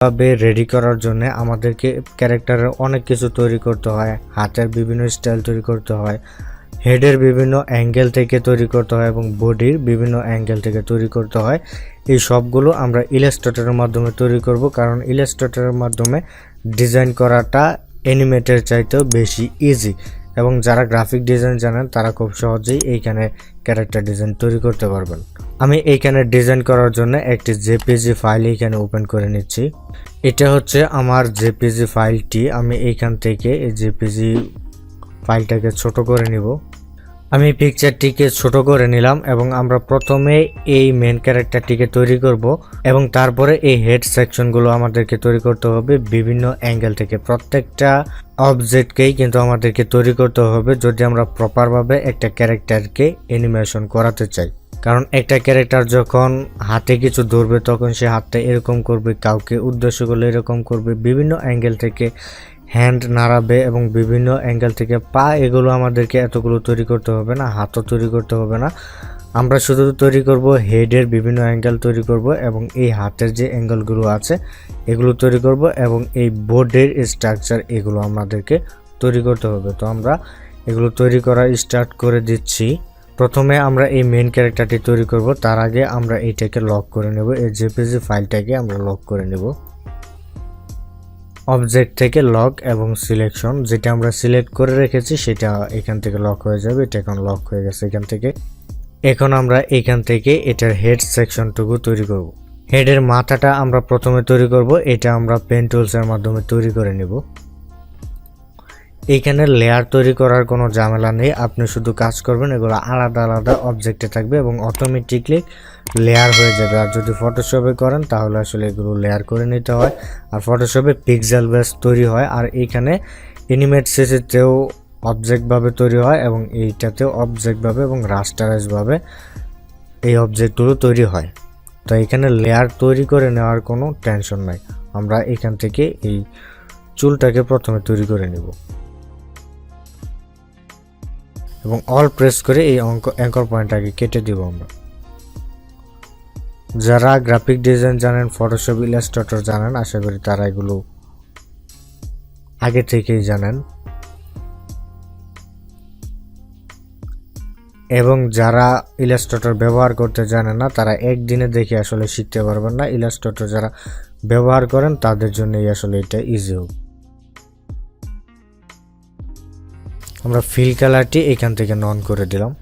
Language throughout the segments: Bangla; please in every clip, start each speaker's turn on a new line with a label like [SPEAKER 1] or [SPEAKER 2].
[SPEAKER 1] ভাবে রেডি করার জন্য আমাদেরকে ক্যারেক্টারের অনেক কিছু তৈরি করতে হয়। হাতের বিভিন্ন স্টাইল তৈরি করতে হয়। হেডের বিভিন্ন অ্যাঙ্গেল থেকে তৈরি করতে হয় এবং বডির বিভিন্ন অ্যাঙ্গেল থেকে তৈরি করতে হয়। এই সবগুলো আমরা ইলাস্ট্রেটরের মাধ্যমে তৈরি করব কারণ ইলাস্ট্রেটরের মাধ্যমে ডিজাইন করাটা অ্যানিমেটের চাইতেও বেশি ইজি এবং যারা গ্রাফিক ডিজাইন জানেন তারা খুব সহজেই এইখানে ক্যারেক্টার ডিজাইন তৈরি করতে পারবেন। আমি এইখানে ডিজাইন করার জন্য একটি জেপিজি ফাইল এখানে ওপেন করে নিচ্ছি। এটা হচ্ছে আমার জেপিজি ফাইলটি আমি এইখান থেকে এই জেপিজি ফাইলটাকে ছোট করে নিব। আমি পিকচারটিকে ছোট করে নিলাম এবং আমরা প্রথমে এই মেন ক্যারেক্টারটিকে তৈরি করব এবং তারপরে এই হেড সেকশনগুলো আমাদেরকে তৈরি করতে হবে বিভিন্ন অ্যাঙ্গেল থেকে। প্রত্যেকটা অবজেক্টকেই কিন্তু আমাদেরকে তৈরি করতে হবে যদি আমরা প্রপারভাবে একটা ক্যারেক্টারকে অ্যানিমেশন করাতে চাই। কারণ একটা ক্যারেক্টার যখন হাতে কিছু ধরবে তখন সে হাতটা এরকম করবে, কাউকে উদ্দেশ্য করলে এরকম করবে, বিভিন্ন অ্যাঙ্গেল থেকে হ্যান্ড নাড়াবে এবং বিভিন্ন অ্যাঙ্গেল থেকে পা, এগুলো আমাদেরকে এতগুলো তৈরি করতে হবে না, হাতও তৈরি করতে হবে না। আমরা শুধু তৈরি করব হেডের বিভিন্ন অ্যাঙ্গেল তৈরি করব এবং এই হাতের যে অ্যাঙ্গেলগুলো আছে, এগুলো তৈরি করব এবং এই বোর্ডের স্ট্রাকচার এগুলো আমাদেরকে তৈরি করতে হবে। তো আমরা এগুলো তৈরি করা স্টার্ট করে দিচ্ছি। প্রথমে আমরা এই মেন ক্যারেক্টারটি তৈরি করব, তার আগে আমরা এইটাকে লক করে নেব, এই জেপিজি ফাইলটাকে আমরা লক করে নেব। অবজেক্ট থেকে লক এবং সিলেকশন যেটা আমরা সিলেক্ট করে রেখেছি, সেটা এখান থেকে লক হয়ে যাবে। এটা এখন লক হয়ে গেছে এখান থেকে। এখন আমরা এখান থেকে এটার হেড সেকশনটুকু তৈরি করব। হেডের মাথাটা আমরা প্রথমে তৈরি করব। এটা আমরা পেন টুলসের মাধ্যমে তৈরি করে নেব। এইখানে লেয়ার তৈরি করার কোনো ঝামেলা নেই। আপনি শুধু কাজ করবেন, এগুলো আলাদা আলাদা অবজেক্টে থাকবে এবং অটোমেটিকলি লেয়ার হয়ে যাবে। আর যদি ফটোশপে করেন, তাহলে আসলে এগুলো লেয়ার করে নিতে হয়। আর ফটোশপে পিক্সেল বেস তৈরি হয়। আর এইখানে এনিমেট শেষেতেও অবজেক্টভাবে তৈরি হয় এবং এইটাতেও অবজেক্টভাবে এবং রাস্টারাইজভাবে এই অবজেক্টগুলো তৈরি হয়। তো এখানে লেয়ার তৈরি করে নেওয়ার কোনো টেনশন নাই। আমরা এখান থেকে এই চুলটাকে প্রথমে তৈরি করে নিব। এবং অল প্রেস করে এই অঙ্ক অ্যাঙ্কর পয়েন্টটাকে কেটে দিব আমরা। যারা গ্রাফিক ডিজাইন জানেন ফটোশপ ইলাস্ট্রেটর জানেন, আশা করি তারা এগুলো আগে থেকেই জানেন। এবং যারা ইলাস্ট্রেটর ব্যবহার করতে জানেন না, তারা একদিনে দেখে আসলে শিখতে পারবেন না। ইলাস্ট্রেটর যারা ব্যবহার করেন, তাদের জন্যই আসলে এটা ইজি হোক আমরা ফিল কালারটি এখান থেকে নন করে দিলাম।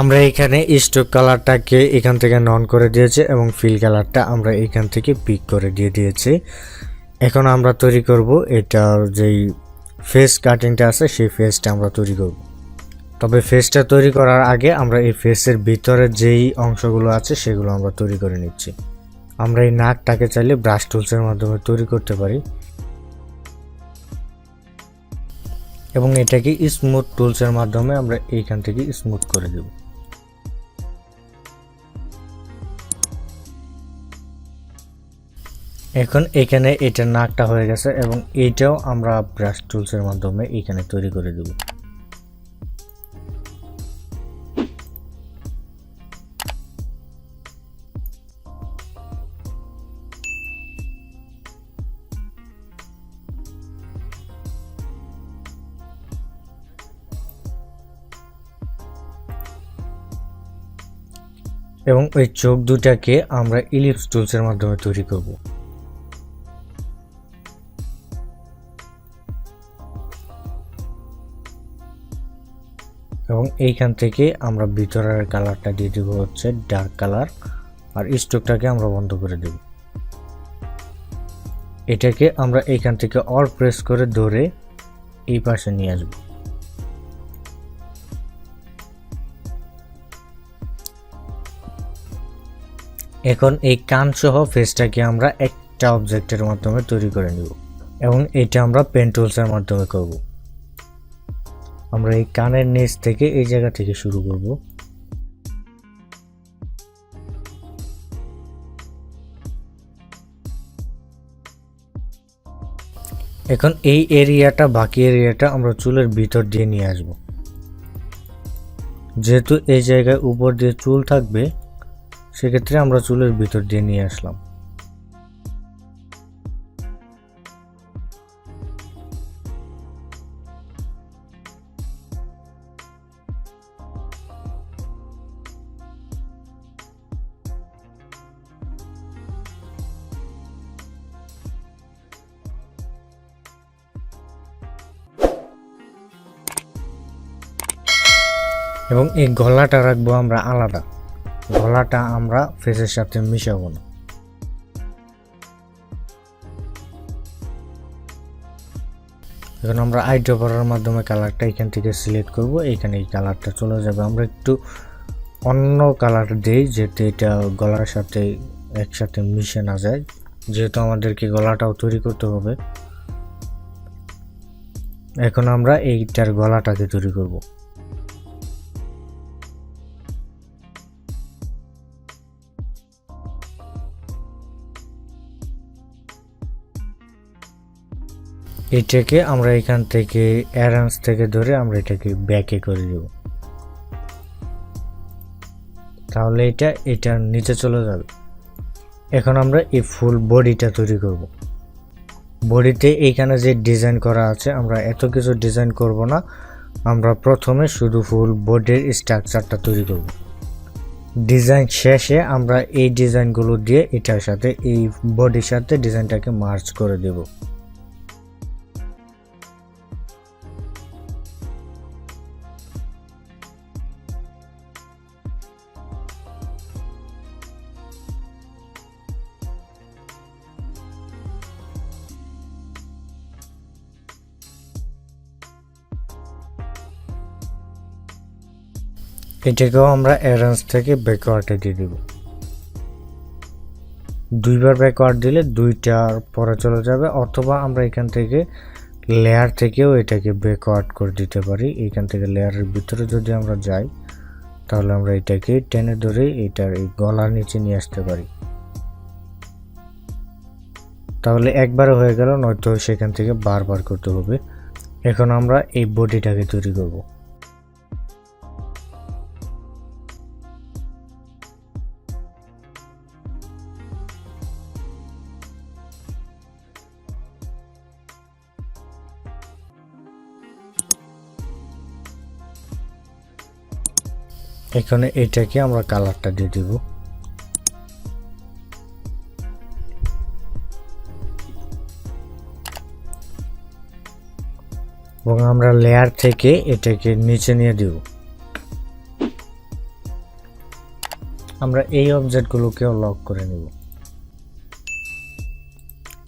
[SPEAKER 1] আমরা এখানে স্টোক কালারটাকে এখান থেকে নন করে দিয়েছি এবং ফিল কালারটা আমরা এখান থেকে পিক করে দিয়ে দিয়েছি। এখন আমরা তৈরি করব এটার যেই ফেস কাটিংটা আছে, সেই ফেসটা আমরা তৈরি করব। তবে ফেসটা তৈরি করার আগে আমরা এই ফেসের ভিতরে যেই অংশগুলো আছে সেগুলো আমরা তৈরি করে নিচ্ছি। আমরা এই নাকটাকে চাইলে ব্রাশ টুলসের মাধ্যমে তৈরি করতে পারি। এবং এটাকে স্মুথ টুলসের মাধ্যমে আমরা এইখান থেকে স্মুথ করে দেব। এখন এখানে এটার নাকটা হয়ে গেছে এবং এইটাও আমরা ব্রাশ টুলসের মাধ্যমে এখানে তৈরি করে দেব। এবং ওই চোখ দুটাকে আমরা ইলিপস টুলসের মাধ্যমে তৈরি করব। এবং এইখান থেকে আমরা ভিতরের কালারটা দিয়ে দেবো হচ্ছে ডার্ক কালার আর স্টোকটাকে আমরা বন্ধ করে দেব। এটাকে আমরা এইখান থেকে অল প্রেস করে ধরে এই পাশে নিয়ে আসব। এখন এই কান সহ ফেসটাকে আমরা একটা অবজেক্টের মাধ্যমে তৈরি করে নিব এবং এটা আমরা পেন টুলসের মাধ্যমে করব। আমরা এই কানের নিচ থেকে এই জায়গা থেকে শুরু করব। এখন এই এরিয়াটা বাকি এরিয়াটা আমরা চুলের ভিতর দিয়ে নিয়ে আসব। যেহেতু এই জায়গায় উপর দিয়ে চুল থাকবে সেক্ষেত্রে আমরা চুলের ভিতর দিয়ে নিয়ে আসলাম। এবং এই গলাটা রাখব আমরা আলাদা। গলাটা আমরা ফেসের সাথে মিশাবো না। এখন আমরা আই ড্রপারের মাধ্যমে কালারটা এখান থেকে সিলেক্ট করব, এখানে এই কালারটা চলে যাবে। আমরা একটু অন্য কালার দিই যাতে এটা গলার সাথে একসাথে মিশে না যায়। যেহেতু আমাদেরকে গলাটাও তৈরি করতে হবে। এখন আমরা এইটার গলাটাকে তৈরি করব। এটাকে আমরা এখান থেকে অ্যারেঞ্জ থেকে ধরে আমরা এটাকে ব্যাকে করে দেব। তাহলে এটা এটার নিচে চলে যাবে। এখন আমরা এই ফুল বডিটা তৈরি করব। বডিতে এইখানে যে ডিজাইন করা আছে, আমরা এত কিছু ডিজাইন করব না। আমরা প্রথমে শুধু ফুল বডির স্ট্রাকচারটা তৈরি করব। ডিজাইন শেষে আমরা এই ডিজাইনগুলো দিয়ে এটার সাথে, এই বডির সাথে ডিজাইনটাকে মার্চ করে দেবো। এটাকেও আমরা অ্যারেঞ্জ থেকে ব্যাকওয়ার্ডে দিয়ে দিব। দুইবার ব্যাকওয়ার্ড দিলে দুইটার পরে চলে যাবে, অথবা আমরা এখান থেকে লেয়ার থেকেও এটাকে ব্যাকওয়ার্ড করে দিতে পারি। এখান থেকে লেয়ারের ভিতরে যদি আমরা যাই, তাহলে আমরা এটাকে টেনে ধরে এটার এই গলার নিচে নিয়ে আসতে পারি। তাহলে একবার হয়ে গেল, নয়তো সেখান থেকে বারবার করতে হবে। এখন আমরা এই বডিটাকে তৈরি করব। এখানে এটাকে আমরা কালারটা দিয়ে দিব। এবং আমরা লেয়ার থেকে এটাকে নিচে নিয়ে দিব। আমরা এই অবজেক্টগুলোকেও লক করে নিব।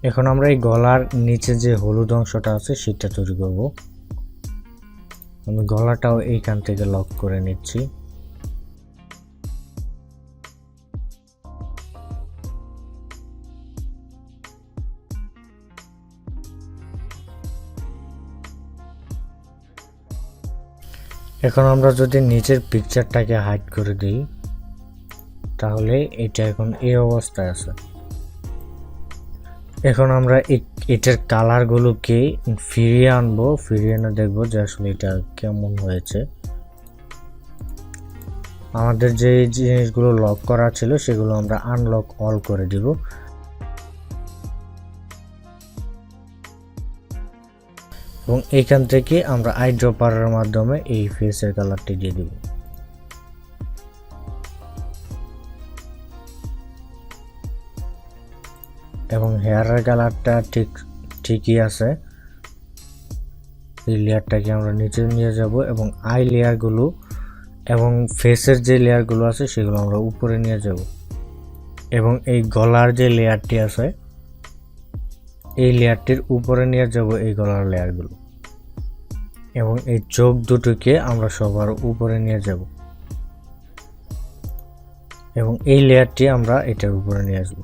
[SPEAKER 1] এখন আমরা এই গলার নিচে যে হলুদ অংশটা আছে, সেটা তৈরি করব। আমি গলাটাও এইখান থেকে লক করে নিচ্ছি। এখন আমরা যদি নিচের পিকচারটাকে হাইড করে দিই, তাহলে এটা এখন এই অবস্থায় আছে। এখন আমরা এটার কালারগুলোকে ফিরিয়ে আনব, ফিরিয়ে এনে দেখব যে আসলে এটা কেমন হয়েছে। আমাদের যে জিনিসগুলো লক করা ছিল, সেগুলো আমরা আনলক অল করে দিব। এবং এখান থেকে আমরা আই মাধ্যমে এই ফেসের কালারটি দিয়ে দিব। এবং হেয়ারের কালারটা ঠিক, ঠিকই আছে। এই লেয়ারটাকে আমরা নিচে নিয়ে যাব এবং আই লেয়ারগুলো এবং ফেসের যে লেয়ারগুলো আছে সেগুলো আমরা উপরে নিয়ে যাব। এবং এই গলার যে লেয়ারটি আছে এই লেয়ারটির উপরে নিয়ে যাব এই গলার লেয়ারগুলো। এবং এই চোখ দুটোকে আমরা সবার উপরে নিয়ে যাব। এবং এই লেয়ারটি আমরা এটার উপরে নিয়ে আসব।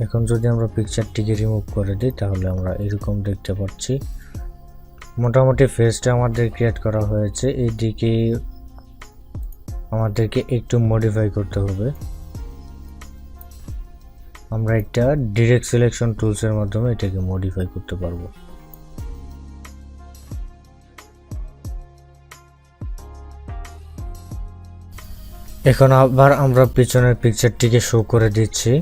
[SPEAKER 1] এখন যদি আমরা পিকচারটিকে রিমুভ করে দিই, তাহলে আমরা এরকম দেখতে পাচ্ছি। মোটামুটি ফেসটা আমাদের ক্রিয়েট করা হয়েছে। এইদিকে আমাদেরকে একটু মডিফাই করতে হবে। আমরা একটা ডিরেক্ট সিলেকশন টুলসের মাধ্যমে এটাকে মডিফাই করতে পারব। এখন আবার আমরা পিছনের পিকচারটিকে শো করে দিচ্ছি।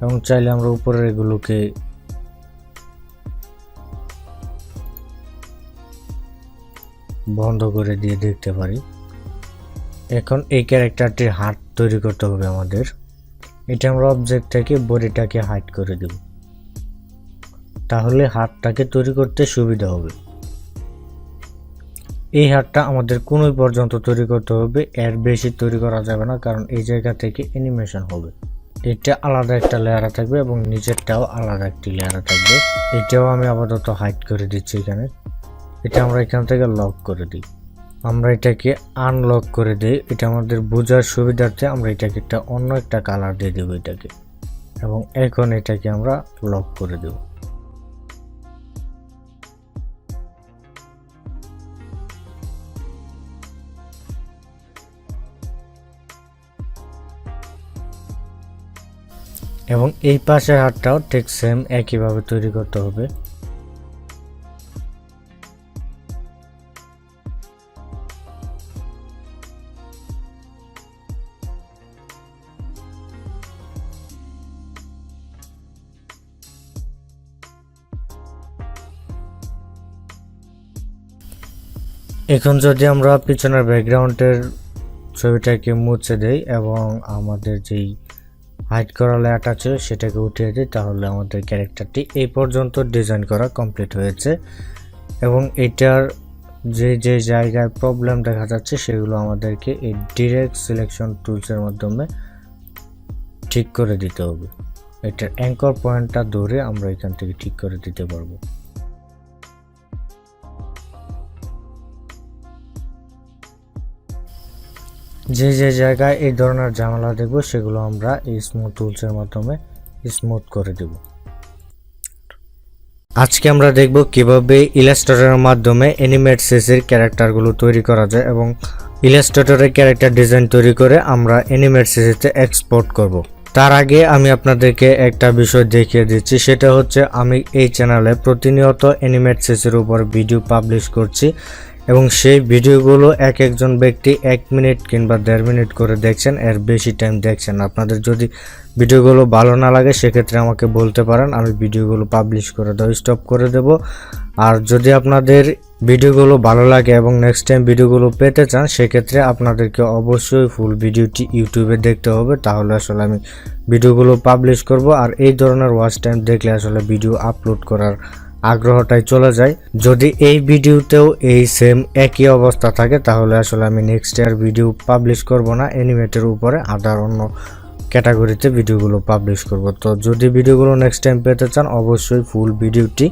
[SPEAKER 1] এবং চাইলে আমরা উপরের এগুলোকে বন্ধ করে দিয়ে দেখতে পারি। এখন এই ক্যারেক্টারটির হাত তৈরি করতে হবে আমাদের। এটা আমরা অবজেক্টটাকে বডিটাকে হাইড করে দেব। তাহলে হাতটাকে তৈরি করতে সুবিধা হবে। এই হাতটা আমাদের কোনোই পর্যন্ত তৈরি করতে হবে, এর বেশি তৈরি করা যাবে না, কারণ এই জায়গা থেকে অ্যানিমেশন হবে। এটা আলাদা একটা লেয়ারে থাকবে এবং নিচেরটাও আলাদা একটি লেয়ারে থাকবে। এটাও আমি আপাতত হাইড করে দিচ্ছি এখানে। এটা আমরা এখান থেকে লক করে দিই। আমরা এটাকে আনলক করে দিই। এটা আমাদের বোঝার সুবিধার্থে আমরা এটাকে একটা অন্য একটা কালার দিয়ে দেবো এটাকে। এবং এখন এটাকে আমরা লক করে দেব। এবং এই পাশের হাতটাও ঠিক সেম একইভাবে তৈরি করতে হবে। এখন যদি আমরা পিছনের ব্যাকগ্রাউন্ডের ছবিটাকে মুছে দেই এবং আমাদের যেই হাইড করা লেয়ারটা আছে সেটাকে উঠিয়ে দিই, তাহলে আমাদের ক্যারেক্টারটি এই পর্যন্ত ডিজাইন করা কমপ্লিট হয়েছে। এবং এটার যে যে জায়গায় প্রবলেম দেখা যাচ্ছে সেগুলো আমাদেরকে এই ডিরেক্ট সিলেকশন টুলসের মাধ্যমে ঠিক করে দিতে হবে। এটার অ্যাঙ্কর পয়েন্টটা ধরে আমরা এখান থেকে ঠিক করে দিতে পারব। যে যে জায়গায় এই ধরনের ঝামেলা দেখব, সেগুলো আমরা এই স্মুথ টুলসের মাধ্যমে স্মুথ করে দেব। আজকে আমরা দেখব কীভাবে ইলাস্ট্রেটরের মাধ্যমে অ্যানিমেট সিসির ক্যারেক্টারগুলো তৈরি করা যায় এবং ইলাস্ট্রেটরের ক্যারেক্টার ডিজাইন তৈরি করে আমরা অ্যানিমেট সিসিতে এক্সপোর্ট করব। তার আগে আমি আপনাদেরকে একটা বিষয় দেখিয়ে দিচ্ছি, সেটা হচ্ছে আমি এই চ্যানেলে প্রতিনিয়ত অ্যানিমেট সিসির উপর ভিডিও পাবলিশ করছি। এবং সেই ভিডিওগুলো এক একজন ব্যক্তি এক মিনিট কিংবা দেড় মিনিট করে দেখছেন, এর বেশি টাইম দেখছেন আপনাদের যদি ভিডিওগুলো ভালো না লাগে, সেক্ষেত্রে আমাকে বলতে পারেন, আমি ভিডিওগুলো পাবলিশ করে দেবো স্টপ করে দেব। আর যদি আপনাদের ভিডিওগুলো ভালো লাগে এবং নেক্সট টাইম ভিডিওগুলো পেতে চান, সেক্ষেত্রে আপনাদেরকে অবশ্যই ফুল ভিডিওটি ইউটিউবে দেখতে হবে। তাহলে আসলে আমি ভিডিওগুলো পাবলিশ করব। আর এই ধরনের ওয়াচ টাইম দেখলে আসলে ভিডিও আপলোড করার আগ্রহটাই চলে যায়। যদি এই ভিডিওতেও এই সেম একই অবস্থা থাকে, তাহলে আসলে আমি নেক্সট ইয়ার ভিডিও পাবলিশ করব না। অ্যানিমেটের উপরে আদার অন্য ক্যাটাগরিতে ভিডিওগুলো পাবলিশ করব। তো যদি ভিডিওগুলো নেক্সট টাইম পেতে চান, অবশ্যই ফুল ভিডিওটি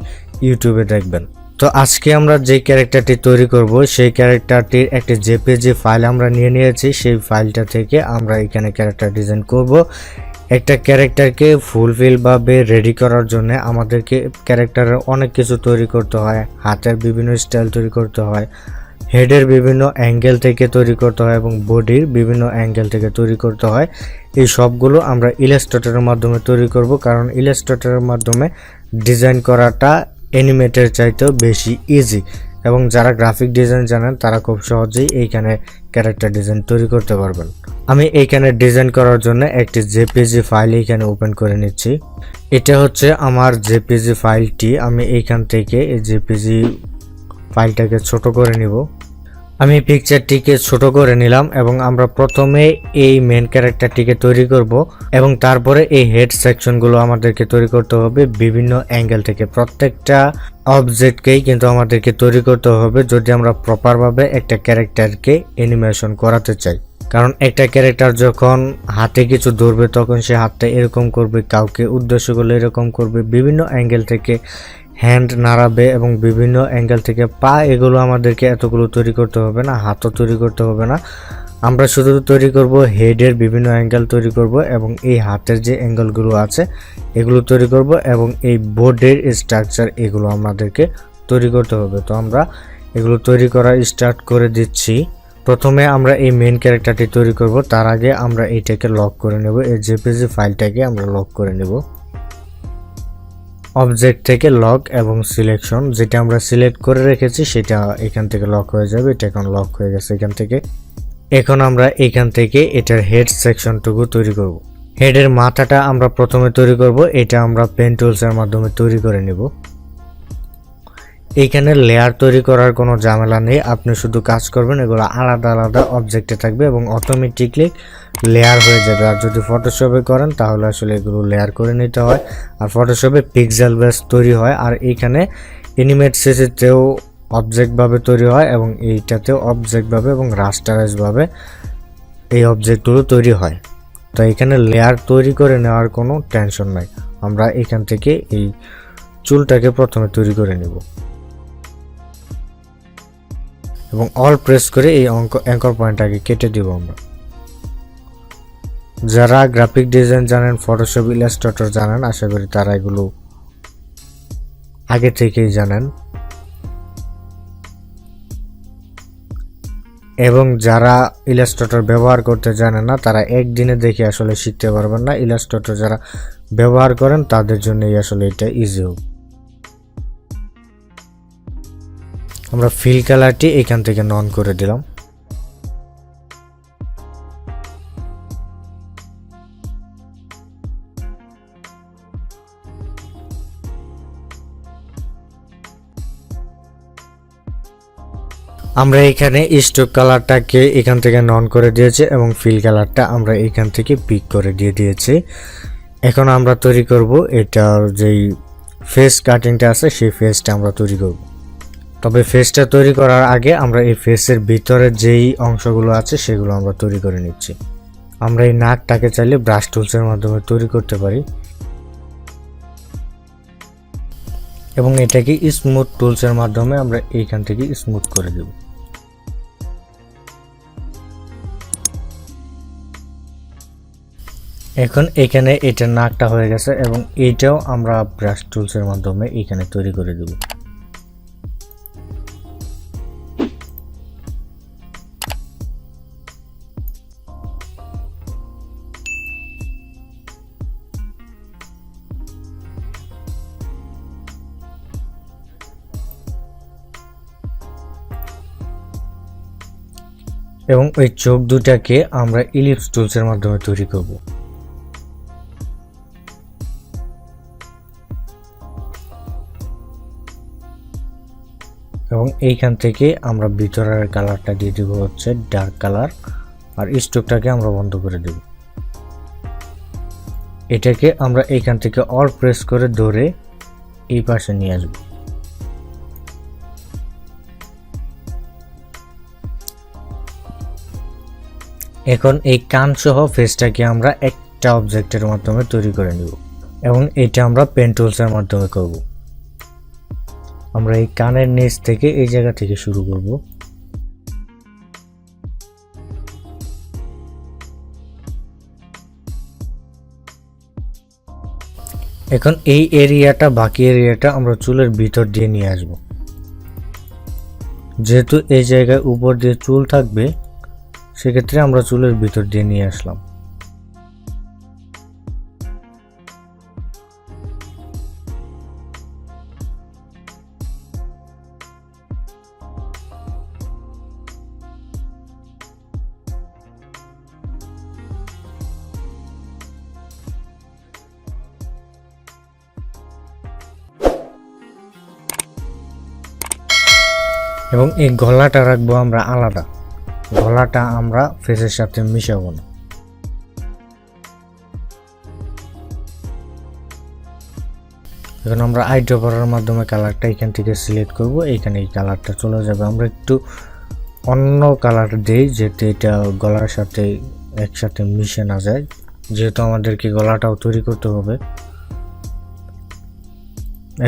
[SPEAKER 1] ইউটিউবে দেখবেন। তো আজকে আমরা যে ক্যারেক্টারটি তৈরি করব, সেই ক্যারেক্টারটির একটি জেপিজি ফাইল আমরা নিয়ে নিয়েছি। সেই ফাইলটা থেকে আমরা এখানে ক্যারেক্টার ডিজাইন করব। একটা ক্যারেক্টারকে ফুলফিল ভাবে রেডি করার জন্য আমাদেরকে ক্যারেক্টারের অনেক কিছু তৈরি করতে হয়। হাতের বিভিন্ন স্টাইল তৈরি করতে হয় হেডের বিভিন্ন অ্যাঙ্গেল থেকে তৈরি করতে হয় এবং বডির বিভিন্ন অ্যাঙ্গেল থেকে তৈরি করতে হয়। এই সবগুলো আমরা ইলাস্ট্রেটরের মাধ্যমে তৈরি করব কারণ ইলাস্ট্রেটরের মাধ্যমে ডিজাইন করাটা অ্যানিমেটের চাইতেও বেশি ইজি এবং যারা গ্রাফিক ডিজাইন জানেন, তারা খুব সহজেই এইখানে ক্যারেক্টার ডিজাইন তৈরি করতে পারবেন। আমি এইখানে ডিজাইন করার জন্য একটি জেপিজি ফাইল এইখানে ওপেন করে নিচ্ছি। এটা হচ্ছে আমার জেপিজি ফাইলটি আমি এইখান থেকে এই জেপিজি ফাইলটাকে ছোট করে নিব। আমি পিকচারটিকে ছোট করে নিলাম এবং আমরা প্রথমে এই মেন ক্যারেক্টারটিকে তৈরি করব এবং তারপরে এই হেড সেকশনগুলো আমাদেরকে তৈরি করতে হবে বিভিন্ন অ্যাঙ্গেল থেকে। প্রত্যেকটা অবজেক্টকেই কিন্তু আমাদেরকে তৈরি করতে হবে যদি আমরা প্রপারভাবে একটা ক্যারেক্টারকে অ্যানিমেশন করাতে চাই। কারণ একটা ক্যারেক্টার যখন হাতে কিছু ধরবে তখন সে হাতটা এরকম করবে, কাউকে উদ্দেশ্য করলে এরকম করবে, বিভিন্ন অ্যাঙ্গেল থেকে হ্যান্ড নাড়াবে এবং বিভিন্ন অ্যাঙ্গেল থেকে পা, এগুলো আমাদেরকে এতগুলো তৈরি করতে হবে না, হাতও তৈরি করতে হবে না। আমরা শুধু তৈরি করব হেডের বিভিন্ন অ্যাঙ্গেল তৈরি করব এবং এই হাতের যে অ্যাঙ্গেলগুলো আছে, এগুলো তৈরি করব এবং এই বোর্ডের স্ট্রাকচার এগুলো আমাদেরকে তৈরি করতে হবে। তো আমরা এগুলো তৈরি করা স্টার্ট করে দিচ্ছি। প্রথমে আমরা এই মেন ক্যারেক্টারটি তৈরি করব, তার আগে আমরা এইটাকে লক করে নেব, এই জেপিজি ফাইলটাকে আমরা লক করে নেব। অবজেক্ট থেকে লক এবং সিলেকশন যেটা আমরা সিলেক্ট করে রেখেছি, সেটা এখান থেকে লক হয়ে যাবে, এটা এখন লক হয়ে গেছে এখান থেকে। এখন আমরা এখান থেকে এটার হেড সেকশনটুকু তৈরি করব। হেডের মাথাটা আমরা প্রথমে তৈরি করব, এটা আমরা পেন টুলসের মাধ্যমে তৈরি করে নেব। এইখানে লেয়ার তৈরি করার কোনো ঝামেলা নেই। আপনি শুধু কাজ করবেন, এগুলো আলাদা আলাদা অবজেক্টে থাকবে এবং অটোমেটিকলি লেয়ার হয়ে যাবে। আর যদি ফটোশপে করেন, তাহলে আসলে এগুলো লেয়ার করে নিতে হয়। আর ফটোশপে পিক্সেল বেস তৈরি হয়। আর এইখানে এনিমেট সিসিতেও অবজেক্টভাবে তৈরি হয় এবং এইটাতেও অবজেক্টভাবে এবং রাস্টারাইজভাবে এই অবজেক্টগুলো তৈরি হয়। তো এখানে লেয়ার তৈরি করে নেওয়ার কোনো টেনশন নাই। আমরা এখান থেকে এই চুলটাকে প্রথমে তৈরি করে নেব। এবং অল প্রেস করে এই অঙ্ক অ্যাঙ্কর পয়েন্টটাকে কেটে দিব আমরা। যারা গ্রাফিক ডিজাইন জানেন ফটোশপ ইলাস্ট্রেটর জানেন, আশা করি তারা এগুলো আগে থেকেই জানেন। এবং যারা ইলাস্ট্রেটর ব্যবহার করতে জানেন না, তারা একদিনে দেখে আসলে শিখতে পারবেন না। ইলাস্ট্রেটর যারা ব্যবহার করেন, তাদের জন্যই আসলে এটা ইজি হোক। আমরা ফিল কালারটি এখান থেকে নন করে দিলাম। আমরা এখানে স্টোক কালারটাকে এখান থেকে নন করে দিয়েছি এবং ফিল কালারটা আমরা এখান থেকে পিক করে দিয়ে দিয়েছি। এখন আমরা তৈরি করব এটার যেই ফেস কাটিংটা আছে, সেই ফেসটা আমরা তৈরি করব। তবে ফেসটা তৈরি করার আগে আমরা এই ফেসের ভিতরে যেই অংশগুলো আছে সেগুলো আমরা তৈরি করে নিচ্ছি। আমরা এই নাকটাকে চাইলে ব্রাশ টুলসের মাধ্যমে তৈরি করতে পারি। এবং এটাকে স্মুথ টুলসের মাধ্যমে আমরা এইখান থেকে স্মুথ করে দেব। এখন এখানে এটা নাকটা হয়ে গেছে এবং এইটাও আমরা ব্রাশ টুলসের মাধ্যমে এখানে তৈরি করে দেব। এবং ওই চোখ দুটাকে আমরা ইলিপস টুলসের মাধ্যমে তৈরি করব। এবং এইখান থেকে আমরা ভিতরের কালারটা দিয়ে দেবো হচ্ছে ডার্ক কালার আর স্টোকটাকে আমরা বন্ধ করে দেব। এটাকে আমরা এইখান থেকে অল প্রেস করে ধরে এই পাশে নিয়ে আসব। এখন এই কান সহ ফেসটাকে আমরা একটা অবজেক্টের মাধ্যমে তৈরি করে নিব এবং এটা আমরা পেন টুলসের মাধ্যমে করব। আমরা এই কানের নিচ থেকে এই জায়গা থেকে শুরু করব। এখন এই এরিয়াটা বাকি এরিয়াটা আমরা চুলের ভিতর দিয়ে নিয়ে আসব। যেহেতু এই জায়গায় উপর দিয়ে চুল থাকবে সেক্ষেত্রে আমরা চুলের ভিতর দিয়ে নিয়ে আসলাম। এবং এই গলাটা রাখব আমরা আলাদা। গলাটা আমরা ফেসের সাথে মিশাবো না। এখন আমরা আই ড্রপারের মাধ্যমে কালারটা এখান থেকে সিলেক্ট করব, এখানে এই কালারটা চলে যাবে। আমরা একটু অন্য কালার দিই যাতে এটা গলার সাথে একসাথে মিশে না যায়, যেহেতু আমাদেরকে গলাটাও তৈরি করতে হবে।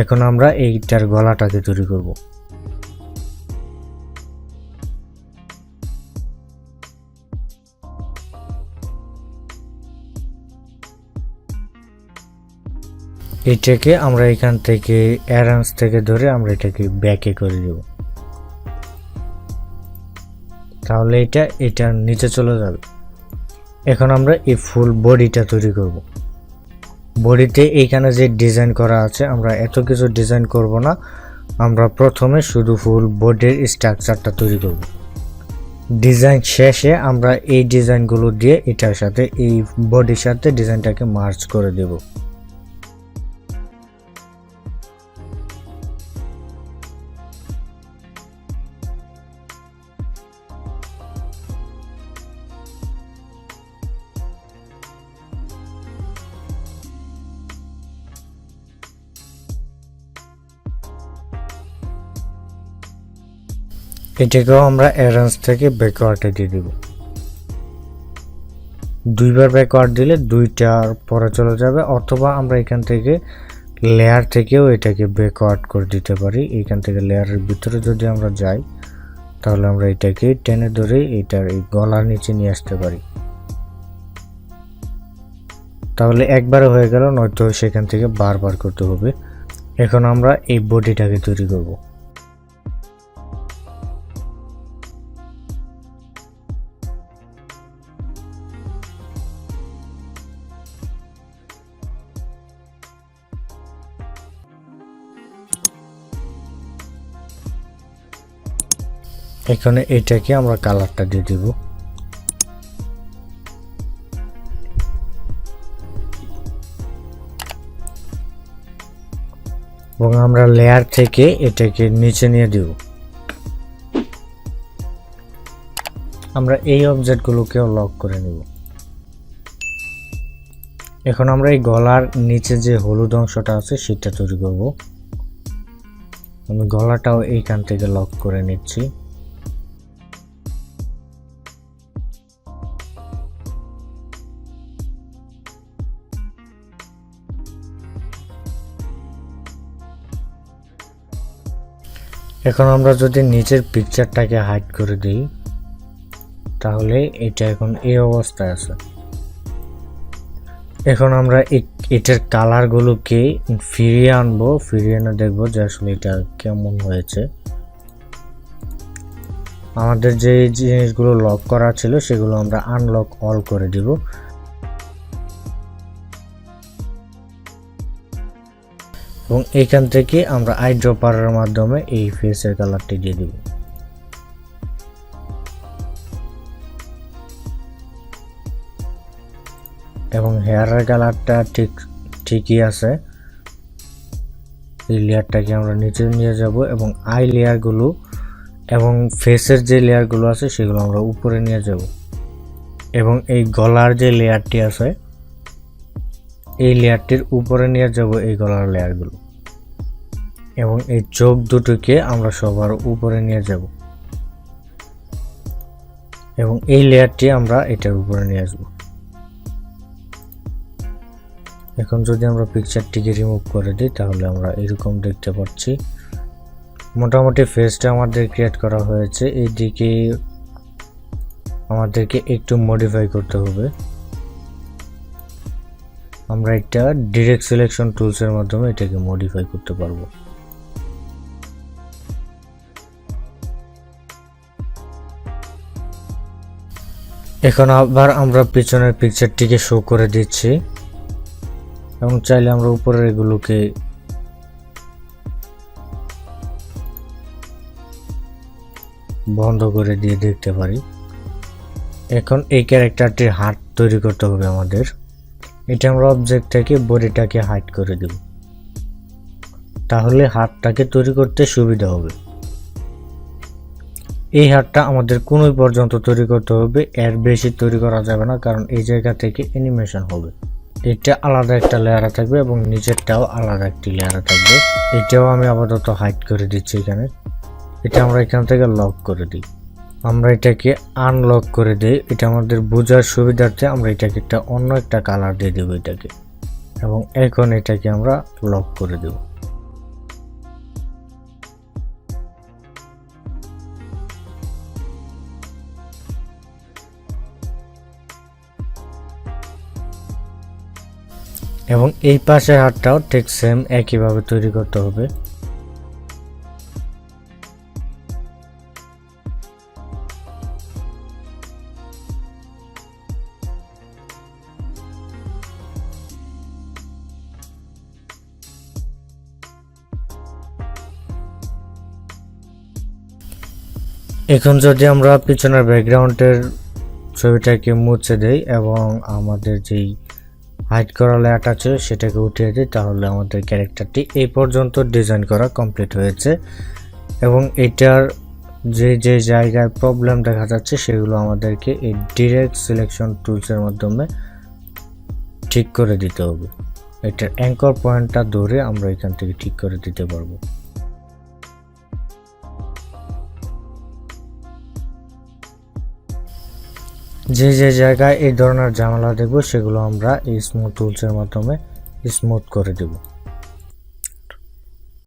[SPEAKER 1] এখন আমরা এইটার গলাটাকে তৈরি করব। এটাকে আমরা এখান থেকে অ্যারেঞ্জ থেকে ধরে আমরা এটাকে ব্যাকে করে দেব। তাহলে এটা এটার নিচে চলে যাবে। এখন আমরা এই ফুল বডিটা তৈরি করব। বডিতে এইখানে যে ডিজাইন করা আছে, আমরা এত কিছু ডিজাইন করব না। আমরা প্রথমে শুধু ফুল বডির স্ট্রাকচারটা তৈরি করব। ডিজাইন শেষে আমরা এই ডিজাইনগুলো দিয়ে এটার সাথে, এই বডির সাথে ডিজাইনটাকে মার্চ করে দেব। এটাকেও আমরা অ্যারেঞ্জ থেকে ব্যাকওয়ার্ডে দিয়ে দিব। দুইবার ব্যাকওয়ার্ড দিলে দুইটার পরে চলে যাবে, অথবা আমরা এখান থেকে লেয়ার থেকেও এটাকে ব্যাকওয়ার্ড করে দিতে পারি। এখান থেকে লেয়ারের ভিতরে যদি আমরা যাই, তাহলে আমরা এটাকে টেনে ধরে এটার এই গলার নিচে নিয়ে আসতে পারি। তাহলে একবারে হয়ে গেল, নয়তো সেখান থেকে বারবার করতে হবে। এখন আমরা এই বডিটাকে তৈরি করব। এখানে এটাকে আমরা কালারটা দিয়ে দিব। এবং আমরা লেয়ার থেকে এটাকে নিচে নিয়ে দিব। আমরা এই অবজেক্টগুলোকেও লক করে নিব। এখন আমরা এই গলার নিচে যে হলুদ অংশটা আছে, সেটা তৈরি করব। আমি গলাটাও এইখান থেকে লক করে নিচ্ছি। এখন আমরা যদি নিচের পিকচারটাকে হাইড করে দিই, তাহলে এটা এখন এই অবস্থায় আছে। এখন আমরা এটার কালারগুলোকে ফিরিয়ে আনব, ফিরিয়ে এনে দেখব যে আসলে এটা কেমন হয়েছে। আমাদের যে জিনিসগুলো লক করা ছিল, সেগুলো আমরা আনলক অল করে দিব। এবং এখান থেকে আমরা আই ড্রপারের মাধ্যমে এই ফেসের কালারটি দিয়ে দিব। এবং হেয়ারের কালারটা ঠিক, ঠিকই আছে। এই লেয়ারটাকে আমরা নিচে নিয়ে যাব এবং আই লেয়ারগুলো এবং ফেসের যে লেয়ারগুলো আছে সেগুলো আমরা উপরে নিয়ে যাব। এবং এই গলার যে লেয়ারটি আছে এই লেয়ারটির উপরে নিয়ে যাব এই গলার লেয়ারগুলো। এবং এই চোখ দুটোকে আমরা সবার উপরে নিয়ে যাব। এবং এই লেয়ারটি আমরা এটার উপরে নিয়ে আসব। এখন যদি আমরা পিকচারটিকে রিমুভ করে দিই, তাহলে আমরা এরকম দেখতে পাচ্ছি। মোটামুটি ফেসটা আমাদের ক্রিয়েট করা হয়েছে। এইদিকে আমাদেরকে একটু মডিফাই করতে হবে। আমরা একটা ডিরেক্ট সিলেকশন টুলসের মাধ্যমে এটাকে মডিফাই করতে পারব। এখন আবার আমরা পিছনের পিকচারটিকে শো করে দিচ্ছি। এবং চাইলে আমরা উপরের এগুলোকে বন্ধ করে দিয়ে দেখতে পারি। এখন এই ক্যারেক্টারটির হাত তৈরি করতে হবে আমাদের। এটা আমরা অবজেক্টটাকে বডিটাকে হাইড করে দেব। তাহলে হাতটাকে তৈরি করতে সুবিধা হবে। এই হাতটা আমাদের কোনোই পর্যন্ত তৈরি করতে হবে, এর বেশি তৈরি করা যাবে না, কারণ এই জায়গা থেকে অ্যানিমেশন হবে। এটা আলাদা একটা লেয়ারে থাকবে এবং নিচেরটাও আলাদা একটি লেয়ারে থাকবে। এটাও আমি আপাতত হাইড করে দিচ্ছি এখানে। এটা আমরা এখান থেকে লক করে দিই। আমরা এটাকে আনলক করে দিই। এটা আমাদের বোঝার সুবিধার্থে আমরা এটাকে একটা অন্য একটা কালার দিয়ে দেবো এটাকে। এবং এখন এটাকে আমরা লক করে দেব। এবং এই পাশের হাতটাও ঠিক সেম একইভাবে তৈরি করতে হবে। এখন যদি আমরা পিছনের ব্যাকগ্রাউন্ডের ছবিটাকে মুছে দেই এবং আমাদের যেই হাইড করা লেয়ারটা আছে সেটাকে উঠিয়ে দিই, তাহলে আমাদের ক্যারেক্টারটি এই পর্যন্ত ডিজাইন করা কমপ্লিট হয়েছে। এবং এটার যে যে জায়গায় প্রবলেম দেখা যাচ্ছে সেগুলো আমাদেরকে এই ডিরেক্ট সিলেকশন টুলসের মাধ্যমে ঠিক করে দিতে হবে। এটার অ্যাঙ্কর পয়েন্টটা ধরে আমরা এখান থেকে ঠিক করে দিতে পারব। যে যে জায়গায় এই ধরনের ঝামেলা দেখব, সেগুলো আমরা এই স্মুথ টুলসের মাধ্যমে স্মুথ করে দেবো।